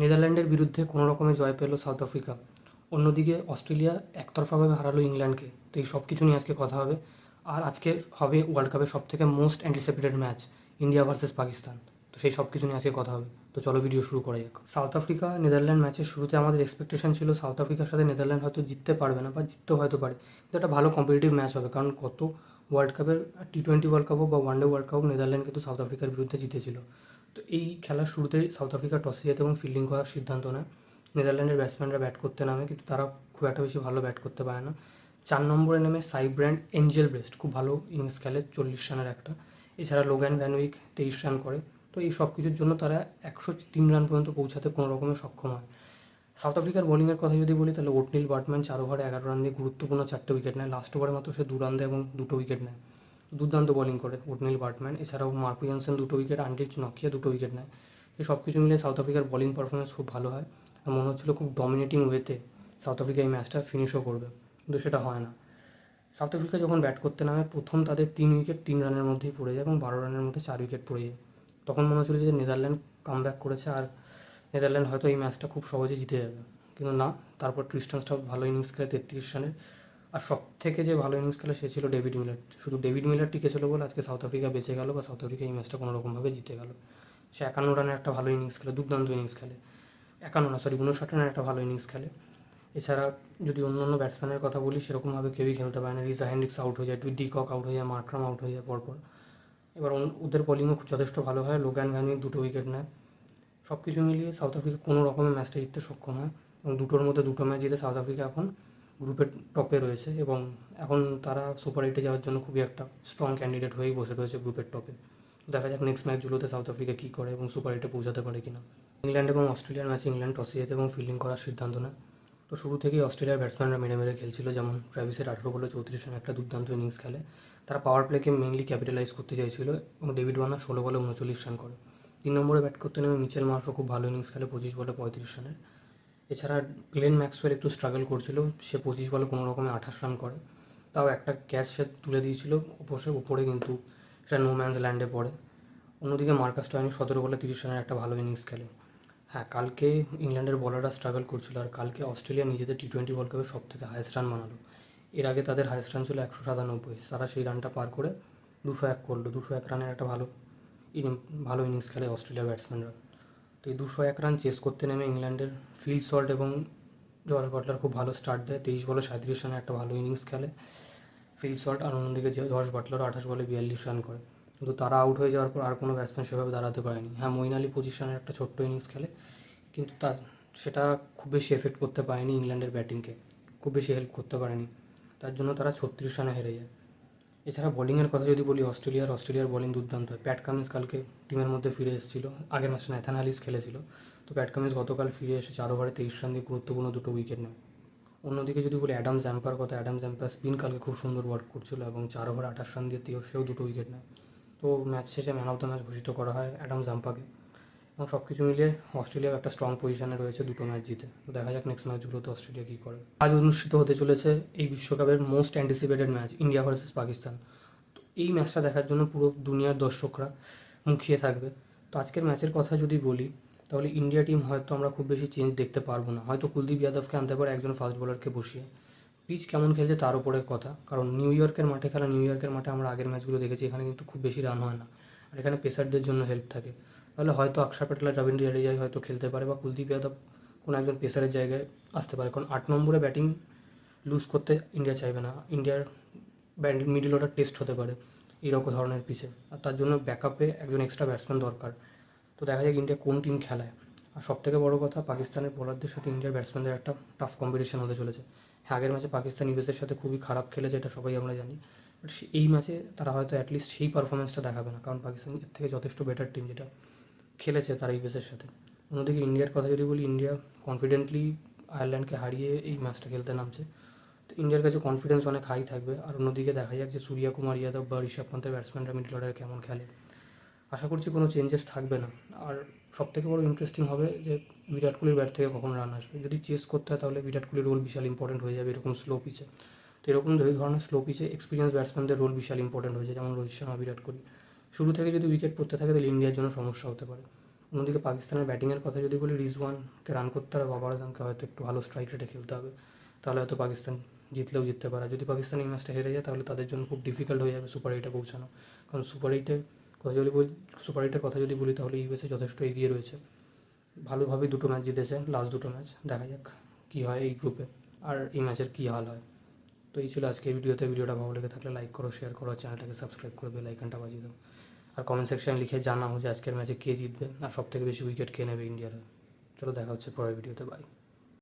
নেদারল্যান্ডের বিরুদ্ধে কোনো রকমে জয় পেল সাউথ আফ্রিকা। অন্যদিকে অস্ট্রেলিয়া একতরফাভাবে হারালো ইংল্যান্ডকে। তো এই সব কিছু নিয়ে আজকে কথা হবে। আর আজকে হবে ওয়ার্ল্ড কাপের সব থেকে most anticipated match India versus Pakistan. তো সেই সব কিছু নিয়ে আজকে কথা হবে। তো চলো ভিডিও শুরু করা যাক। সাউথ আফ্রিকা, নেদারল্যান্ড ম্যাচের শুরুতে আমাদের এক্সপেকটেশন ছিল সাউথ আফ্রিকার সাথে নেদারল্যান্ড হয়তো জিততে পারবে না, বা জিততেও হয়তো পারে। কিন্তু একটা ভালো কম্পিটিটিভ ম্যাচ হবে। কারণ কত ওয়ার্ল্ড কাপের টি টোয়েন্টি ওয়ার্ল্ড কাপ বা one day world cup Netherland কিন্তু সাউথ আফ্রিকার বিরুদ্ধে জিতেছিল। তো এই খেলার শুরুতেই সাউথ আফ্রিকা টসে যেতে এবং ফিল্ডিং করার সিদ্ধান্ত নেয়। নেদারল্যান্ডের ব্যাটসম্যানরা ব্যাট করতে নামে, কিন্তু তারা খুব একটা বেশি ভালো ব্যাট করতে পারে না। চার নম্বরে নেমে সাই ব্র্যান্ড এঞ্জেল ব্রেস্ট খুব ভালো ইনিংস খেলে, চল্লিশ রানের একটা। এছাড়া লোগ্যান ভ্যানউইক তেইশ রান করে। তো এই সব কিছুর জন্য তারা একশো তিন রান পর্যন্ত পৌঁছাতে কোনো রকমের সক্ষম হয়। সাউথ আফ্রিকার বোলিংয়ের কথা যদি বলি, তাহলে ওটনিল বাটম্যান চার ওভারে এগারো রান দিয়ে গুরুত্বপূর্ণ চারটে উইকেট নেয়। লাস্ট ওভারে মাত্র সে দু রান দেয় এবং দুটো উইকেট নেয়। দুর্দান্ত বোলিং করে ওটনিল বার্টম্যান এছাড়াও মার্কু জনসন দুটো উইকেট আন্ডিচ নকিয়া দুটো উইকেট নেয়। এই সব কিছু মিলে সাউথ আফ্রিকার বোলিং পারফরমেন্স খুব ভালো হয়। আর মনে হচ্ছিল খুব ডমিনেটিং ওয়েতে সাউথ আফ্রিকা এই ম্যাচটা ফিনিশও করবে। কিন্তু সেটা হয় না। সাউথ আফ্রিকা যখন ব্যাট করতে নামে, প্রথম তাদের তিন উইকেট তিন রানের মধ্যেই পড়ে যায় এবং বারো রানের মধ্যে চার উইকেট পড়ে যায়। তখন মনে হচ্ছিল যে নেদারল্যান্ড কাম ব্যাক করেছে আর নেদারল্যান্ড হয়তো এই ম্যাচটা খুব সহজে জিতে যাবে। কিন্তু না, তারপর ট্রিস্টানসটাও ভালো ইনিংস খেলে তেত্রিশ রানের আর সব থেকে যে ভালো ইনিংস খেলে সে ছিল ডেভিড মিলার। শুধু ডেভিড মিলার টিকে ছিল বলে আজকে সাউথ আফ্রিকা বেঁচে গেল বা সাউথ আফ্রিকা এই ম্যাচটা কোনো রকমভাবে জিতে গেল। সে একান্ন রানের একটা ভালো ইনিংস খেলে, দুর্দান্ত ইনিংস খেলে। একান্ন না সরি উনষাট রানের একটা ভালো ইনিংস খেলে। এছাড়া যদি অন্য অন্য ব্যাটসম্যানের কথা বলি, সেরকমভাবে কেউই খেলতে পারে না। রিজা হ্যান্ডিক্স আউট হয়ে যায় টুই ডিকক আউট হয়ে যায় মার্ক্রাম আউট হয়ে যায় পরপর। এবার ওদের বোলিংও খুব যথেষ্ট ভালো হয়। লোগান ভ্যানি দুটো উইকেট নেয়। সব কিছু মিলিয়ে সাউথ আফ্রিকা কোনো রকমের ম্যাচটা জিততে সক্ষম হয়। এবং দুটোর মধ্যে দুটো ম্যাচ জিতে সাউথ আফ্রিকা এখন গ্রুপের টপে রয়েছে এবং এখন তারা সুপার এইটে যাওয়ার জন্য খুবই একটা স্ট্রং ক্যান্ডিডেট হয়েই বসে রয়েছে গ্রুপের টপে। দেখা যাক নেক্সট ম্যাচগুলোতে সাউথ আফ্রিকা কী করে এবং সুপার এইটে পৌঁছাতে পারে কিনা। ইংল্যান্ড এবং অস্ট্রেলিয়ার ম্যাচে ইংল্যান্ড টসে যেতে এবং ফিল্ডিং করার সিদ্ধান্ত নেয়। তো শুরু থেকেই অস্ট্রেলিয়ার ব্যাটসম্যানরা মেরে মেরে খেলছিল, যেমন ট্রাভিসের আঠেরো বলে চৌত্রিশ রানের একটা দুর্দান্ত ইনিংস খেলে। তারা পাওয়ার প্লেকে মেইনলি ক্যাপিটালাইজ করতে চাইছিল এবং ডেভিড ওয়ার্নার ষোলো বলে উনচল্লিশ রান করে। তিন নম্বরে ব্যাট করতে নেমে মিচেল মার্শও খুব ভালো ইনিংস খেলে পঁচিশ বলে পঁয়ত্রিশ রানের এছাড়া গ্লেন ম্যাক্সওয়েল একটু স্ট্রাগল করছিল, সে পঁচিশ বলে কোনো রকমে আঠাশ রান করে। তাও একটা ক্যাচ সে তুলে দিয়েছিল, উপসে, উপরে কিন্তু সেটা নো ম্যানস ল্যান্ডে পড়ে। অন্যদিকে মার্কাস টয়নি সতেরো বলে তিরিশ রানের একটা ভালো ইনিংস খেলে। হ্যাঁ কালকে ইংল্যান্ডের বলাররা স্ট্রাগল করছিল আর কালকে অস্ট্রেলিয়া নিজেদের টি টোয়েন্টি ওয়ার্ল্ড কাপের সব থেকে হায়েস্ট রান বানালো এর আগে তাদের হায়েস্ট রান ছিল একশো সাতানব্বই, তারা সেই রানটা পার করে দুশো এক করল। দুশো এক রানের একটা ভালো ইনি- ভালো ইনিংস খেলে অস্ট্রেলিয়ার ব্যাটসম্যানরা তো এই দুশো এক রান চেস করতে নেমে ইংল্যান্ডের ফিল্ড সল্ট এবং জর্জ বাটলার খুব ভালো স্টার্ট দেয়। তেইশ বলে সাঁত্রিশ রানে একটা ভালো ইনিংস খেলে। ফিল্ড সল্ট আর অন্যদিকে জর্জ বাটলার আঠাশ বলে বিয়াল্লিশ রান করে। কিন্তু তারা আউট হয়ে যাওয়ার পর আর কোনো ব্যাটসম্যান সেভাবে দাঁড়াতে পারেনি। হ্যাঁ মইন আলী পঁচিশ রানের একটা ছোট্ট ইনিংস খেলে, কিন্তু তা, সেটা খুব বেশি এফেক্ট করতে পারেনি ইংল্যান্ডের ব্যাটিংকে খুব বেশি হেল্প করতে পারেনি। তার জন্য তারা ছত্রিশ রানে হেরে যায়। এছাড়া বোলিংয়ের কথা যদি বলি, অস্ট্রেলিয়ার অস্ট্রেলিয়ার বোলিং দুর্দান্ত। হয় প্যাট কামিন্স কালকে টিমের মধ্যে ফিরে এসেছিল। আগের ম্যাচে ন্যাথান হালিস খেলেছিল। তো প্যাট কামিন্স গতকাল ফিরে এসে চার ওভারে তেইশ রান দিয়ে গুরুত্বপূর্ণ দুটো উইকেট নেয়। অন্যদিকে যদি বলি অ্যাডাম জ্যাম্পার কথা অ্যাডাম জ্যাম্পার স্পিন কালকে খুব সুন্দর ওয়ার্ক করছিল এবং চার ওভার আঠাশ রান দিয়ে সেও দুটো উইকেট নেয়। তো ম্যাচ শেষে ম্যান অফ দ্য ম্যাচ ঘোষিত করা হয় অ্যাডাম জাম্পাকে এবং সব কিছু মিলিয়ে অস্ট্রেলিয়া একটা স্ট্রং পজিশনে রয়েছে দুটো ম্যাচ জিতে। দেখা যাক নেক্সট ম্যাচগুলোতে অস্ট্রেলিয়া কী করে। আজ অনুষ্ঠিত হতে চলেছে এই বিশ্বকাপের most anticipated match India versus Pakistan. তো এই ম্যাচটা দেখার জন্য পুরো দুনিয়ার দর্শকরা মুখিয়ে থাকবে। তো আজকের ম্যাচের কথা যদি বলি, তাহলে ইন্ডিয়া টিম হয়তো আমরা খুব বেশি চেঞ্জ দেখতে পারব না। হয়তো কুলদীপ যাদবকে আনতে পারে একজন ফাস্ট বোলারকে বসিয়ে। পিচ কেমন খেলছে তার উপরে কথা। কারণ নিউ ইয়র্কের মাঠে খেলা নিউ ইয়র্কের মাঠে আমরা আগের ম্যাচগুলো দেখেছি, এখানে কিন্তু খুব বেশি রান হয় না। আর এখানে পেসারদের জন্য হেল্প থাকে। তাহলে হয়তো প্যাটেল আর রবীন্দ্র জাডেজাই হয়তো খেলতে পারে বা কুলদীপ যাদব কোনো একজন পেসারের জায়গায় আসতে পারে। কারণ আট নম্বরে ব্যাটিং লুজ করতে ইন্ডিয়া চাইবে না। ইন্ডিয়ার মিডল অর্ডার টেস্ট হতে পারে এইরকম ধরনের পিচে আর তার জন্য ব্যাকআপে একজন এক্সট্রা ব্যাটসম্যান দরকার। তো দেখা যাক ইন্ডিয়া কোন টিম খেলায়। আর সব থেকে বড় কথা, পাকিস্তানের বোলারদের সাথে ইন্ডিয়ার ব্যাটসম্যানদের একটা টাফ কম্পিটিশন হতে চলেছে। হ্যাঁ আগের ম্যাচে পাকিস্তান ইউএসের সাথে খুবই খারাপ খেলেছে, এটা সবাই আমরা জানি। বাট এই ম্যাচে তারা হয়তো অ্যাটলিস্ট সেই পারফরমেন্সটা দেখাবে না। কারণ পাকিস্তান এর থেকে যথেষ্ট বেটার টিম যেটা। খেলেছে তারা ইউএসের সাথে। অন্যদিকে ইন্ডিয়ার কথা যদি বলি, ইন্ডিয়া কনফিডেন্টলি আয়ারল্যান্ডকে হারিয়ে এই ম্যাচটা খেলতে নামছে। তো ইন্ডিয়ার কাছে কনফিডেন্স অনেক হাই থাকবে। আর অন্যদিকে দেখা যাক যে সূর্যা কুমার যাদব বা ঋষভ পন্থের ব্যাটসম্যানরা মিডল অর্ডারে কেমন খেলে। আশা করছি কোনো চেঞ্জেস থাকবে না। আর সব থেকে বড় ইন্টারেস্টিং হবে যে বিরাট কোহলির ব্যাট থেকে কখন রান আসবে। যদি চেস করতে হয় তাহলে বিরাট কোহলির রোল বিশাল ইম্পর্টেন্ট হয়ে যাবে এরকম স্লো পিচে তো এরকম ধরনের স্লো পিচে এক্সপিরিয়েন্স ব্যাটসম্যানদের রোল বিশাল ইম্পর্টেন্ট হয়ে যায়, যেমন রোহিত শর্মা, বিরাট কোহলি। শুরু থেকে যদি উইকেট পড়তে থাকে, তাহলে ইন্ডিয়ার জন্য সমস্যা হতে পারে। অন্যদিকে পাকিস্তানের ব্যাটিংয়ের কথা যদি বলি, রিজওয়ানকে রান করতে হবে বাবার আজমকে হয়তো একটু ভালো স্ট্রাইক রেটে খেলতে হবে, তাহলে হয়তো পাকিস্তান জিতলেও জিততে পারে। যদি পাকিস্তান এই ম্যাচটা হেরে যায়, তাহলে তাদের জন্য খুব ডিফিকাল্ট হয়ে যাবে সুপার এইটে পৌঁছানো। কারণ সুপার এইটে কথা যদি বলি সুপার এইটের কথা যদি বলি, তাহলে ইউএসএ যথেষ্ট এগিয়ে রয়েছে। ভালোভাবে দুটো ম্যাচ জিতেছে লাস্ট দুটো ম্যাচ দেখা যাক কী হয় এই গ্রুপে আর এই ম্যাচের কী হাল হয়। তো এই ছিল আজকে ভিডিওতে। ভিডিওটা ভালো লেগে থাকলে লাইক করো শেয়ার করো চ্যানেলটাকে সাবস্ক্রাইব করে বেল আইকনটা বাজিয়ে দাও। আর কমেন্ট সেকশনে লিখে জানাও যে আজকের ম্যাচে কে জিতবে। আর সব থেকে বেশি উইকেট কে নেবে ইন্ডিয়ার চলো দেখা হচ্ছে পরের ভিডিওতে। বাই